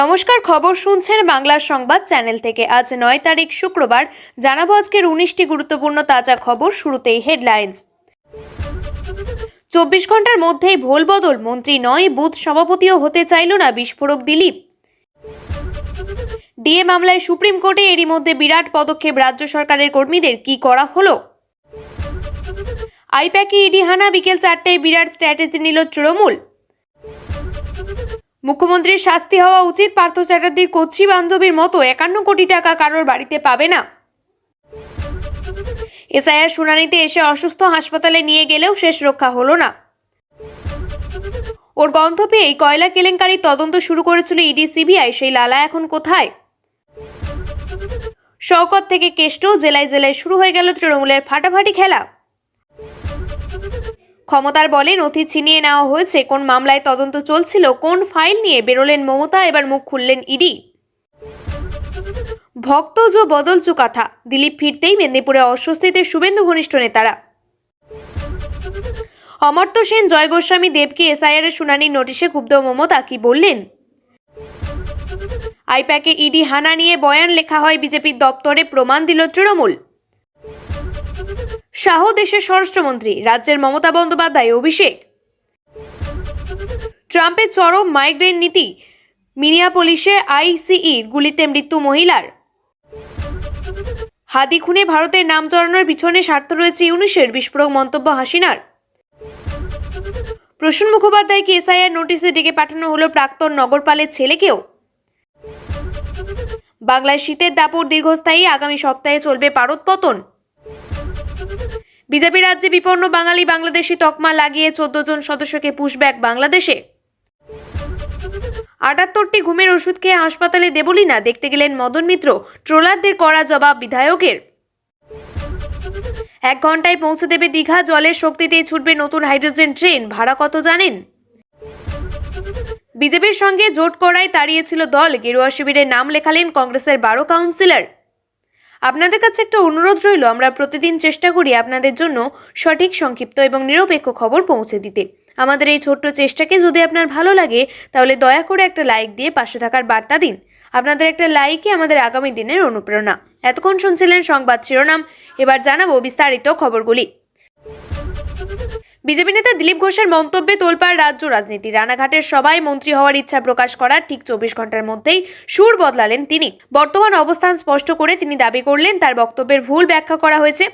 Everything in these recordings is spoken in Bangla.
নমস্কার, খবর শুনছেন বাংলার সংবাদ চ্যানেল থেকে। আজ নয় তারিখ শুক্রবার, জানাব আজকের উনিশটি গুরুত্বপূর্ণ তাজা খবর, শুরুতেই হেডলাইন্স। চব্বিশ ঘণ্টার মধ্যেই ভোল বদল, মন্ত্রী নয়, বুথ সভাপতিও হতে চাইল না বিস্ফোরক দিলীপ। ডিএ মামলায় সুপ্রিম কোর্টে এরই মধ্যে বিরাট পদক্ষেপ রাজ্য সরকারের কর্মীদের, কি করা হলো? আইপ্যাকে ইডি হানা বিকেল চারটায় বিরাট স্ট্র্যাটেজি নিল তৃণমূল। মুখ্যমন্ত্রীর শাস্তি হওয়া উচিত পার্থ চ্যাটার্জির কচ্ছি বান্ধবীর মতো একান্ন কোটি টাকা কারোর বাড়িতে পাবে না। এসআইআর শুনানিতে এসে অসুস্থ হাসপাতালে নিয়ে গেলেও শেষ রক্ষা হলো না। ওর গন্ধ পেয়ে কয়লা কেলেঙ্কারি তদন্ত শুরু করেছিল ইডি সিবিআই, সেই লালা এখন কোথায়? শওকত থেকে কেষ্ট, জেলায় জেলায় শুরু হয়ে গেল তৃণমূলের ফাটাফাটি খেলা। ক্ষমতার বলে নথি ছিনিয়ে নেওয়া হয়েছে। কোন মামলায় তদন্ত চলছিল, কোন ফাইল নিয়ে বেরোলেন মমতা, এবার মুখ খুললেন ইডি। ভক্ত জো বদল চুকাথা দিলীপ ফিরতেই মেদিনীপুরে অস্বস্তিতে শুভেন্দু ঘনিষ্ঠ নেতারা। অমর্ত্য সেন, জয় গোস্বামী দেবকে এসআইআর এর শুনানির নোটিশে ক্ষুব্ধ মমতা, কি বললেন? আইপ্যাকে ইডি হানা নিয়ে বয়ান লেখা হয় বিজেপির দপ্তরে প্রমাণ দিল তৃণমূল। শাহ দেশের স্বরাষ্ট্রমন্ত্রী, রাজ্যের মমতা বন্দ্যোপাধ্যায়, অভিষেক। ট্রাম্পের চরম মাইগ্রেন নীতি, মিনিয়াপোলিসে আইসিইর গুলিতে মৃত্যু মহিলার। হাদি খুনে ভারতের নাম চড়ানোর পিছনে স্বার্থ রয়েছে ইউনিসের, বিস্ফোরক মন্তব্য হাসিনার। প্রসূন মুখোপাধ্যায়কে এসআইআর নোটিশে ডেকে পাঠানো হলো প্রাক্তন নগরপালের ছেলেকেও। বাংলায় শীতের দাপট দীর্ঘস্থায়ী, আগামী সপ্তাহে চলবে পারদ পতন। বিজেপি রাজ্যে বিপন্ন বাঙালি বাংলাদেশি তকমা লাগিয়ে চোদ্দ জন সদস্যকে পুশব্যাক বাংলাদেশে। আটাত্তরটি ঘুমের ওষুধ খেয়ে হাসপাতালে দেবলি না, দেখতে গেলেন মদন মিত্র, ট্রোলারদের করা জবাব বিধায়কের। এক ঘন্টায় পৌঁছে দেবে দীঘা, জলের শক্তিতেই ছুটবে নতুন হাইড্রোজেন ট্রেন, ভাড়া কত জানেন? বিজেপির সঙ্গে জোট করায় তাড়িয়েছিল দল, গেরুয়া শিবিরে নাম লেখালেন কংগ্রেসের বারো কাউন্সিলর। আপনাদের কাছে একটা অনুরোধ রইল, আমরা প্রতিদিন চেষ্টা করি আপনাদের জন্য সঠিক, সংক্ষিপ্ত এবং নিরপেক্ষ খবর পৌঁছে দিতে। আমাদের এই ছোট্ট চেষ্টাকে যদি আপনার ভালো লাগে, তাহলে দয়া করে একটা লাইক দিয়ে পাশে থাকার বার্তা দিন। আপনাদের একটা লাইকই আমাদের আগামী দিনের অনুপ্রেরণা। এতক্ষণ শুনছিলেন সংবাদ শিরোনাম, এবার জানাব বিস্তারিত খবরগুলি। বিজেপি নেতা দিলীপ ঘোষের মন্তব্যে তোলপাড় রাজ্য রাজনীতি। রানাঘাটের সবাই মন্ত্রী হওয়ার ইচ্ছা প্রকাশ করার ঠিক চব্বিশ ঘণ্টার মধ্যেই সুর বদলালেন তিনি। বর্তমান অবস্থান স্পষ্ট করে তিনি দাবি করলেন, তার বক্তব্যের ভুল ব্যাখ্যা করা হয়েছে।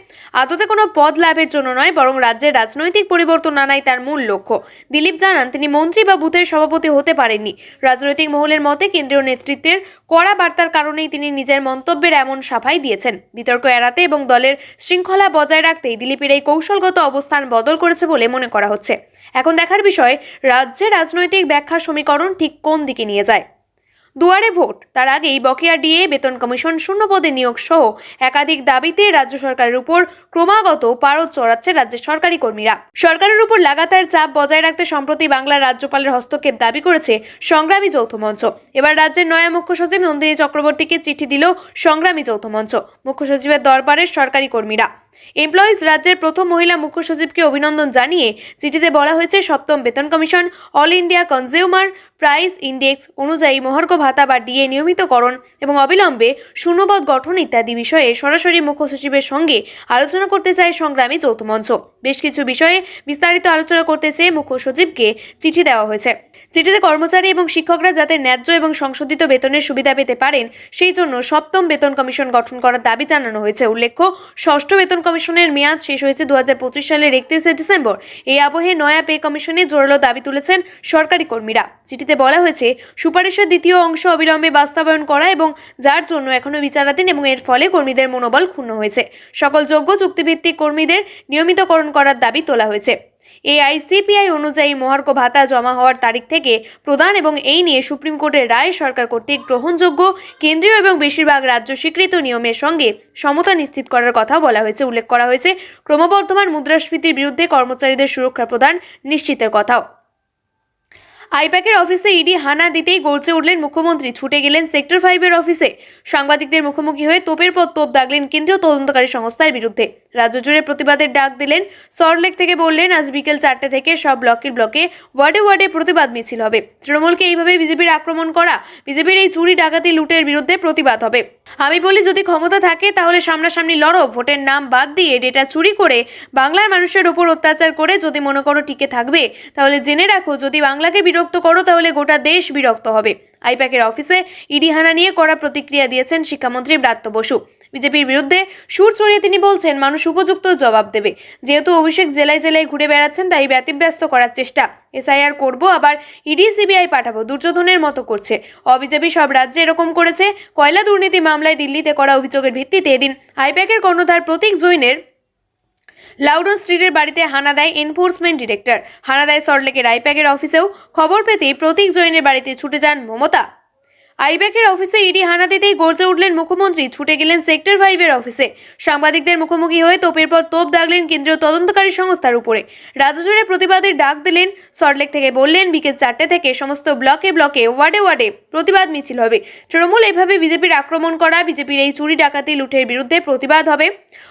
আদতে কোনো পদ লাভের জন্য নয়, বরং রাজ্যের রাজনৈতিক পরিবর্তন আনাই তার মূল লক্ষ্য। দিলীপ জানান, তিনি মন্ত্রী বা বুথের সভাপতি হতে পারেননি। রাজনৈতিক মহলের মতে কেন্দ্রীয় নেতৃত্বের কড়া বার্তার কারণেই তিনি নিজের মন্তব্যের এমন সাফাই দিয়েছেন। বিতর্ক এড়াতে এবং দলের শৃঙ্খলা বজায় রাখতেই দিলীপের এই কৌশলগত অবস্থান বদল করেছে বলে মনে করা হচ্ছে। এখন দেখার বিষয়, রাজ্যে রাজনৈতিক ব্যাখ্যা সমীকরণ ঠিক কোন দিকে নিয়ে যায়? দুয়ারে ভোট, তার আগেই বকেয়া ডিএ বেতন কমিশন, শূন্য পদে নিয়োগ সহ একাধিক দাবিতে রাজ্য সরকারের উপর ক্রমাগত পারদ চড়াচ্ছে রাজ্যের সরকারি কর্মীরা। সরকারের উপর লাগাতার চাপ বজায় রাখতে সম্প্রতি বাংলার রাজ্যপালের হস্তক্ষেপ দাবি করেছে সংগ্রামী যৌথ মঞ্চ। এবার রাজ্যের নয়া মুখ্য সচিব নন্দিনী চক্রবর্তীকে চিঠি দিল সংগ্রামী যৌথ মঞ্চ। মুখ্য সচিবের দরবারের সরকারি কর্মীরা। এমপ্লয়িজ রাজ্যের প্রথম মহিলা মুখ্য সচিবকে অভিনন্দন জানিয়ে চিঠিতে বলা হয়েছে, সপ্তম বেতন commission all India consumer price index অনুযায়ী মহার্ঘ ভাতা বা ডিএ নিয়মিতকরণ এবং অবিলম্বে শূন্যপদ গঠন ইত্যাদি বিষয়ে সরাসরি মুখ্য সচিবের সঙ্গে আলোচনা করতে চায় সংগ্রামী যৌথ মঞ্চ। বেশ কিছু বিষয়ে বিস্তারিত আলোচনা করতে চেয়ে মুখ্য সচিবকে চিঠি দেওয়া হয়েছে। চিঠিতে কর্মচারী এবং শিক্ষকরা যাতে ন্যায্য এবং সংশোধিত বেতনের সুবিধা পেতে পারেন, সেই জন্য সপ্তম বেতন কমিশন গঠন করার দাবি জানানো হয়েছে। উল্লেখ্য, ষষ্ঠ বেতন কমিশনের মেয়াদ শেষ হয়েছে দুহাজার পঁচিশ সালের একত্রিশে ডিসেম্বর। এই আবহে নয়া পে কমিশনে জোরালো দাবি তুলেছেন সরকারি কর্মীরা। চিঠিতে বলা হয়েছে, সুপারিশের দ্বিতীয় অংশ অবিলম্বে বাস্তবায়ন করা এবং যার জন্য এখনও বিচারাধীন এবং এর ফলে কর্মীদের মনোবল ক্ষুণ্ণ হয়েছে। সকল যোগ্য চুক্তিভিত্তিক কর্মীদের নিয়মিতকরণ করার দাবি তোলা হয়েছে। এআইসিপিআই অনুযায়ী মহার্ঘ ভাতা জমা হওয়ার তারিখ থেকে প্রদান এবং এই নিয়ে সুপ্রিম কোর্টের রায় সরকার কর্তৃক গ্রহণযোগ্য, কেন্দ্রীয় এবং বেশিরভাগ রাজ্য স্বীকৃত নিয়মের সঙ্গে সমতা নিশ্চিত করার কথা বলা হয়েছে, উল্লেখ করা হয়েছে। ক্রমবর্ধমান মুদ্রাস্ফীতির বিরুদ্ধে কর্মচারীদের সুরক্ষা প্রদান নিশ্চিতের কথাও। আইপ্যাকের অফিসে ইডি হানা দিতেই গর্জে উঠলেন মুখ্যমন্ত্রী। ছুটে গেলেন সেক্টর ফাইভের অফিসে। সাংবাদিকদের মুখোমুখি হয়ে তোপের পর তোপ দাগলেন কেন্দ্রীয় তদন্তকারী সংস্থার বিরুদ্ধে। রাজ্য জুড়ে প্রতিবাদের ডাক দিলেন, সল্টলেক থেকে বললেন, আজ বিকেল চারটে থেকে সব ব্লকের ব্লকে ওয়ার্ডে ওয়ার্ডে প্রতিবাদ মিছিল হবে। তৃণমূলকে এইভাবে বিজেপির আক্রমণ করা, বিজেপির এই চুরি, ডাকাতি, লুটের বিরুদ্ধে প্রতিবাদ হবে। আমি বলি, যদি ক্ষমতা থাকে, তাহলে সামনাসামনি লড়ো। ভোটের নাম বাদ দিয়ে ডেটা চুরি করে বাংলার মানুষের উপর অত্যাচার করে যদি মনে করো টিকে থাকবে, তাহলে জেনে রাখো, যদি বাংলাকে বিরক্ত করো, তাহলে গোটা দেশ বিরক্ত হবে। আইপ্যাকের অফিসে ইডি হানা নিয়ে কড়া প্রতিক্রিয়া দিয়েছেন শিক্ষামন্ত্রী ব্রাত্য বসু। বিজেপির বিরুদ্ধে সুর চড়িয়ে তিনি বলছেন, মানুষ উপযুক্ত জবাব দেবে। যেহেতু অভিষেক জেলায় জেলায় ঘুরে বেড়াচ্ছেন, তাই ব্যতিব্যস্ত করার চেষ্টা। এসআইআর করব, আবার ইডি সিবিআই পাঠাবো, দুর্যোধনের মতো করছে। অবিজেপি সব রাজ্যে এরকম করেছে। কয়লা দুর্নীতি মামলায় দিল্লিতে করা অভিযোগের ভিত্তিতে এদিন আইপ্যাকের কর্ণধার প্রতীক জৈনের লাউডন স্ট্রিটের বাড়িতে হানা দেয় এনফোর্সমেন্ট ডিরেক্টর। হানা দেয় সল্টলেকের আইপ্যাকের অফিসেও খবর পেতেই প্রতীক জৈনের বাড়িতে ছুটে যান মমতা। আইব্যাকের অফিসে ইডি হানা দিতেই গর্জে উঠলেন মুখ্যমন্ত্রী, ছুটে গেলেন সেক্টর ফাইভের অফিসে। সাংবাদিকদের মুখোমুখি হয়ে তোপের পর তোপ দাগলেন কেন্দ্রীয় তদন্তকারী সংস্থার উপরে। রাজ্যজুড়ে প্রতিবাদের ডাক দিলেন সল্টলেক থেকে বললেন, বিকেল চারটে থেকে সমস্ত ব্লকে ব্লকে, ওয়ার্ডে ওয়ার্ডে প্রতিবাদ মিছিল হবে। তৃণমূল এভাবে বিজেপির আক্রমণ করা, বিজেপির এই চুরি ডাকাতি, লুটের বিরুদ্ধে প্রতিবাদ হবে।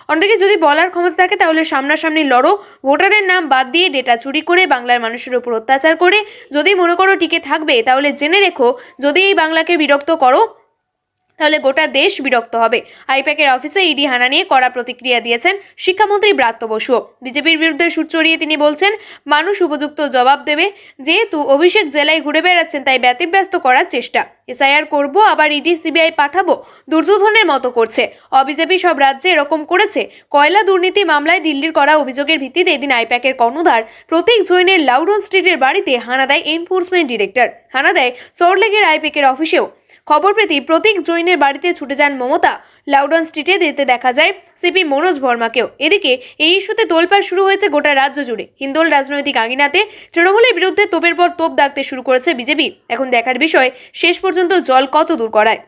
অন্যদিকে যদি বলার ক্ষমতা থাকে, তাহলে সামনাসামনি লড়ো। ভোটারের নাম বাদ দিয়ে ডেটা চুরি করে বাংলার মানুষের উপর অত্যাচার করে যদি মনে করো টিকে থাকবে, তাহলে জেনে রেখো, যদি এই বাংলাকে বিরক্ত করো তাহলে গোটা দেশ বিরক্ত হবে। আইপ্যাকের অফিসে ইডি হানা নিয়ে কড়া প্রতিক্রিয়া দিয়েছেন শিক্ষামন্ত্রী ব্রাত্য বসুও বিজেপির বিরুদ্ধে সুর চড়িয়ে তিনি বলছেন, মানুষ উপযুক্ত জবাব দেবে, যেহেতু অভিষেক জেলায় ঘুরে বেড়াচ্ছেন, তাই ব্যতিব্যস্ত করার চেষ্টা। এসআইআর করব, আবার ইডি সিবিআই পাঠাবো, দুর্যোধনের মতো করছে। অবিজেপি সব রাজ্যে এরকম করেছে। কয়লা দুর্নীতি মামলায় দিল্লির করা অভিযোগের ভিত্তিতে এদিন আইপ্যাকের কর্ণধার প্রতীক জৈনের লাউডন স্ট্রিটের বাড়িতে হানা দেয় এনফোর্সমেন্ট ডিরেক্টর। হানা দেয় সোরলেগের আইপ্যাকের অফিসেও। খবর পেতেই প্রতীক জৈনের বাড়িতে ছুটে যান মমতা। লাউডন স্ট্রিটে দিতে দেখা যায় সিপি মনোজ বর্মাকেও। এদিকে এই ইস্যুতে তোলপাড় শুরু হয়েছে গোটা রাজ্য জুড়ে। হিন্দোল রাজনৈতিক আঙিনাতে তৃণমূলের বিরুদ্ধে তোপের পর তোপ দাগতে শুরু করেছে বিজেপি। এখন দেখার বিষয়, শেষ পর্যন্ত জল কত দূর করায়?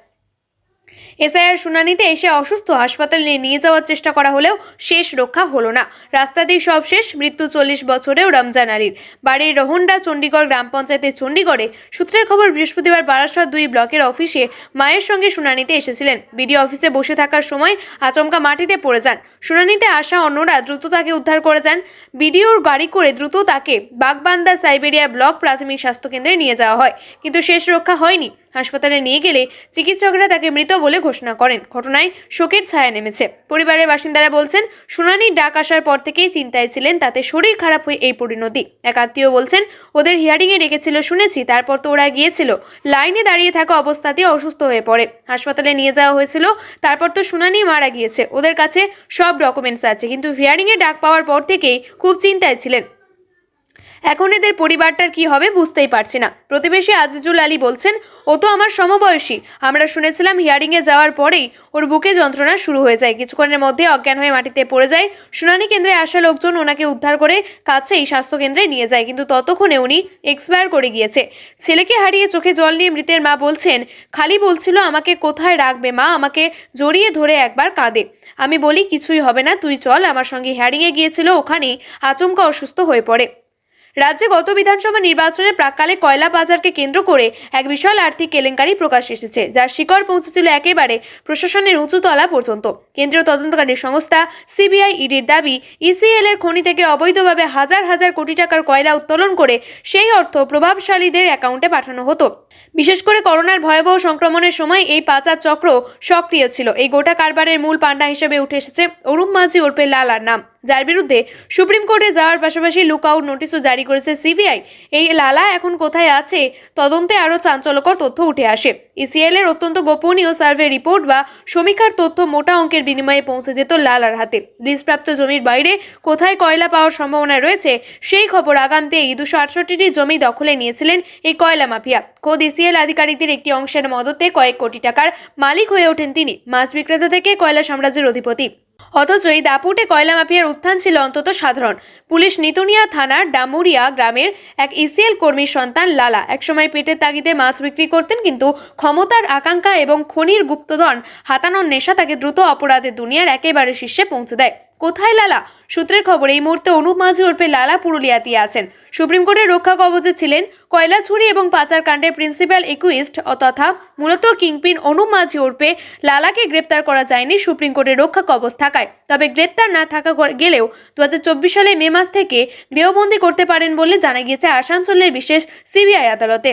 এসআইআর শুনানিতে এসে অসুস্থ হাসপাতালে নিয়ে যাওয়ার চেষ্টা করা হলেও শেষ রক্ষা হলো না। রাস্তা দিয়ে সব শেষ, মৃত্যু চল্লিশ বছরেও রমজান আলীর। বাড়ির রোহন্ডা চণ্ডীগড় গ্রাম পঞ্চায়েতের চণ্ডীগড়ে সূত্রের খবর বৃহস্পতিবার বারাসত দুই ব্লকের অফিসে মায়ের সঙ্গে শুনানিতে এসেছিলেন। বিডিও অফিসে বসে থাকার সময় আচমকা মাটিতে পড়ে যান। শুনানিতে আসা অন্যরা দ্রুত তাকে উদ্ধার করে যান। বিডিওর গাড়ি করে দ্রুত তাকে বাগবান্দা সাইবেরিয়া ব্লক প্রাথমিক স্বাস্থ্যকেন্দ্রে নিয়ে যাওয়া হয়। কিন্তু শেষ রক্ষা হয়নি। হাসপাতালে নিয়ে গেলে চিকিৎসকরা তাকে মৃত বলে ঘোষণা করেন। ঘটনায় শোকের ছায়া নেমেছে। পরিবারের বাসিন্দারা বলছেন শুনানির ডাক আসার পর থেকেই চিন্তায় ছিলেন, তাতে শরীর খারাপ হয়ে এই পরিণতি। এক আত্মীয় বলছেন, ওদের হিয়ারিংয়ে ডেকেছিল, শুনেছি, তারপর তো ওরা গিয়েছিল। লাইনে দাঁড়িয়ে থাকা অবস্থাতেই অসুস্থ হয়ে পড়ে। হাসপাতালে নিয়ে যাওয়া হয়েছিল, তারপর তো শুনানি মারা গিয়েছে। ওদের কাছে সব ডকুমেন্টস আছে, কিন্তু হিয়ারিংয়ে ডাক পাওয়ার পর থেকেই খুব চিন্তায় ছিলেন। এখন এদের পরিবারটার কি হবে বুঝতেই পারছি না। প্রতিবেশী আজিজুল আলী বলছেন, ও তো আমার সমবয়সী। আমরা শুনেছিলাম হিয়ারিংয়ে যাওয়ার পরেই ওর বুকে যন্ত্রণা শুরু হয়ে যায়। কিছুক্ষণের মধ্যে অজ্ঞান হয়ে মাটিতে পড়ে যায়। শুনানি কেন্দ্রে আসা লোকজন ওনাকে উদ্ধার করে কাছেই স্বাস্থ্যকেন্দ্রে নিয়ে যায়। কিন্তু ততক্ষণে উনি এক্সপায়ার করে গিয়েছে। ছেলেকে হারিয়ে চোখে জল নিয়ে মৃতের মা বলছেন, খালি বলছিল আমাকে কোথায় রাখবে মা? আমাকে জড়িয়ে ধরে একবার কাঁদে। আমি বলি, কিছুই হবে না, তুই চল। আমার সঙ্গে হিয়ারিংয়ে গিয়েছিল, ওখানেই আচমকা অসুস্থ হয়ে পড়ে। রাজ্যে গত বিধানসভা নির্বাচনের প্রাককালে কয়লা বাজারকে কেন্দ্র করে এক বিশাল আর্থিক কেলেঙ্কারি প্রকাশ এসেছে, যার শিকড় পৌঁছেছিল একেবারে প্রশাসনের উঁচুতলা পর্যন্ত। কেন্দ্রীয় তদন্তকারী সংস্থা সিবিআই ইডির দাবি, ইসিএল এর খনি থেকে অবৈধভাবে হাজার হাজার কোটি টাকার কয়লা উত্তোলন করে সেই অর্থ প্রভাবশালীদের অ্যাকাউন্টে পাঠানো হতো। বিশেষ করে করোনার ভয়াবহ সংক্রমণের সময় এই পাচার চক্র সক্রিয় ছিল। এই গোটা কারবারের মূল পান্ডা হিসেবে উঠে এসেছে অরুণ মাঝি ওরফে লালার নাম। যার বিরুদ্ধে সুপ্রিম কোর্টে যাওয়ার পাশাপাশি লুক আউট নোটিশও জারি করেছে সিবিআই এই লালা এখন কোথায় আছে? তদন্তে আরও চাঞ্চল্যকর তথ্য উঠে আসে। ইসিএল এর অত্যন্ত গোপনীয় সার্ভে রিপোর্ট বা সমীক্ষার তথ্য মোটা অঙ্কের বিনিময়ে পৌঁছে যেত লালার হাতে। লিজপ্রাপ্ত জমির বাইরে কোথায় কয়লা পাওয়ার সম্ভাবনা রয়েছে, সেই খবর আগাম পেয়েই দুশো আটষট্টিটি জমি দখলে নিয়েছিলেন এই কয়লা মাফিয়া। খোদ ইসিএল আধিকারিকদের একটি অংশের মদতে কয়েক কোটি টাকার মালিক হয়ে ওঠেন তিনি। মাছ বিক্রেতা থেকে কয়লা সাম্রাজ্যের অধিপতি। অথচ এই দাপুটে কয়লা মাফিয়ার উত্থান ছিল অন্তত সাধারণ। পুলিশ নিতুনিয়া থানার ডামুরিয়া গ্রামের এক ইসিএল কর্মীর সন্তান লালা একসময় পেটের তাগিদে মাছ বিক্রি করতেন কিন্তু ক্ষমতার আকাঙ্ক্ষা এবং খনির গুপ্তধন হাতানোর নেশা তাকে দ্রুত অপরাধের দুনিয়ার একেবারে শীর্ষে পৌঁছে দেয়। কোথায় লালা? সূত্রের খবর, এই মুহূর্তে অনুপ মাঝি ওরফে লালা পুরুলিয়াতে আছেন। সুপ্রিম কোর্টের রক্ষা কবচে ছিলেন কয়লা চুরি এবং পাচার কাণ্ডের প্রিন্সিপাল একুইস্ট, তথা মূলত কিংপিন অনুপ মাঝি ওরফে লালাকে গ্রেপ্তার করা যায়নি সুপ্রিম কোর্টের রক্ষা কবচ থাকায়। তবে গ্রেপ্তার না থাকা গেলেও দু হাজার চব্বিশ সালে মে মাস থেকে গৃহবন্দী করতে পারেন বলে জানা গিয়েছে আসানসোলের বিশেষ সিবিআই আদালতে।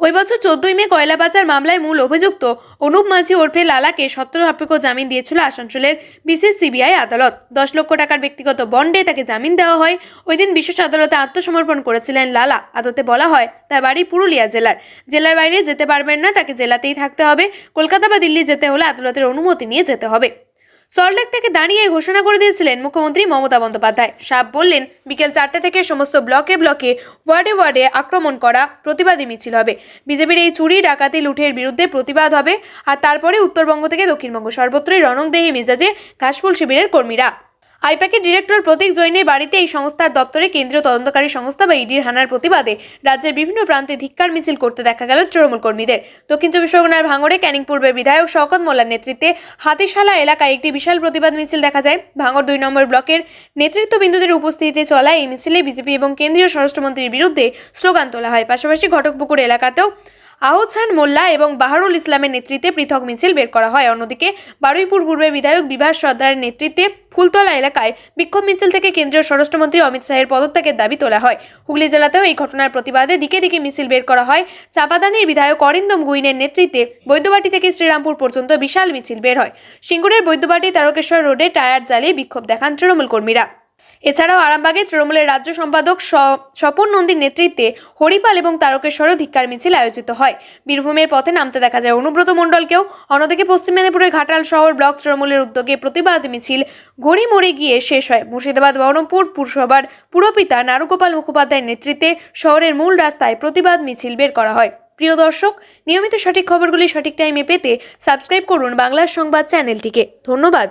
ওই বছর চোদ্দই মে কয়লা পাচার মামলায় মূল অভিযুক্ত অনুপ মাঝি ওরফে লালাকে সত্তর সাপেক্ষ জামিন দিয়েছিল আসানসোলের বিশেষ সিবিআই আদালত। দশ লক্ষ টাকার ব্যক্তিগত বন্ডে তাকে জামিন দেওয়া হয়। ওই দিন বিশেষ আদালতে আত্মসমর্পণ করেছিলেন লালা। আদতে বলা হয়, তার বাড়ি পুরুলিয়া জেলার। জেলার বাইরে যেতে পারবেন না, তাকে জেলাতেই থাকতে হবে। কলকাতা বা দিল্লি যেতে হলে আদালতের অনুমতি নিয়ে যেতে হবে। সল্টলেক থেকে দাঁড়িয়ে ঘোষণা করে দিয়েছিলেন মুখ্যমন্ত্রী মমতা বন্দ্যোপাধ্যায়। সাপ বললেন, বিকেল চারটে থেকে সমস্ত ব্লকে ব্লকে, ওয়ার্ডে ওয়ার্ডে আক্রমণ করা প্রতিবাদী মিছিল হবে। বিজেপির এই চুরি, ডাকাতি লুঠের বিরুদ্ধে প্রতিবাদ হবে। আর তারপরে উত্তরবঙ্গ থেকে দক্ষিণবঙ্গ সর্বত্রই রণংদেহী মেজাজে ঘাসফুল শিবিরের কর্মীরা। আইপ্যাকের ডিরেক্টর প্রতীক জৈনের বাড়িতে এই সংস্থার দপ্তরে কেন্দ্রীয় তদন্তকারী সংস্থা বা ইডির হানার প্রতিবাদে রাজ্যের বিভিন্ন প্রান্তে ধিক্কার মিছিল করতে দেখা গেল তৃণমূল কর্মীদের। দক্ষিণ চব্বিশ পরগনার ভাঙড়ে ক্যানিং পূর্বের বিধায়ক শওকত মোল্লার নেতৃত্বে হাতিশালা এলাকায় একটি বিশাল প্রতিবাদ মিছিল দেখা যায়। ভাঙড় দুই নম্বর ব্লকের নেতৃত্ববিন্দুদের উপস্থিতিতে চলা এই মিছিলে বিজেপি এবং কেন্দ্রীয় স্বরাষ্ট্রমন্ত্রীর বিরুদ্ধে স্লোগান তোলা হয়। পাশাপাশি ঘটকপুকুর এলাকাতেও আহসান মোল্লা এবং বাহারুল ইসলামের নেতৃত্বে পৃথক মিছিল বের করা হয়। অন্যদিকে বারুইপুর পূর্বের বিধায়ক বিভাস সর্দারের নেতৃত্বে ফুলতলা এলাকায় বিক্ষোভ মিছিল থেকে কেন্দ্রীয় স্বরাষ্ট্রমন্ত্রী অমিত শাহের পদত্যাগের দাবি তোলা হয়। হুগলি জেলাতেও এই ঘটনার প্রতিবাদে দিকে দিকে মিছিল বের করা হয়। চাপাদানির বিধায়ক অরিন্দম গুইনের নেতৃত্বে বৈদ্যবাটি থেকে শ্রীরামপুর পর্যন্ত বিশাল মিছিল বের হয়। সিঙ্গুরের বৈদ্যবাটি তারকেশ্বর রোডে টায়ার জ্বালিয়ে বিক্ষোভ দেখান তৃণমূল কর্মীরা। এছাড়াও আরামবাগে তৃণমূলের রাজ্য সম্পাদক স্বপন নন্দীর নেতৃত্বে হরিপাল এবং তারকেশ্বরও ধিক্কার মিছিল আয়োজিত হয়। বীরভূমের পথে নামতে দেখা যায় অনুব্রত মণ্ডলকেও। অন্যদিকে পশ্চিম মেদিনীপুরের ঘাটাল শহর ব্লক তৃণমূলের উদ্যোগে প্রতিবাদ মিছিল গড়িমড়ি গিয়ে শেষ হয়। মুর্শিদাবাদ, বহরমপুর, পুরসভার পুরপিতা নারুগোপাল মুখোপাধ্যায়ের নেতৃত্বে শহরের মূল রাস্তায় প্রতিবাদ মিছিল বের করা হয়। প্রিয় দর্শক, নিয়মিত সঠিক খবরগুলি সঠিক টাইমে পেতে সাবস্ক্রাইব করুন বাংলার সংবাদ চ্যানেলটিকে। ধন্যবাদ।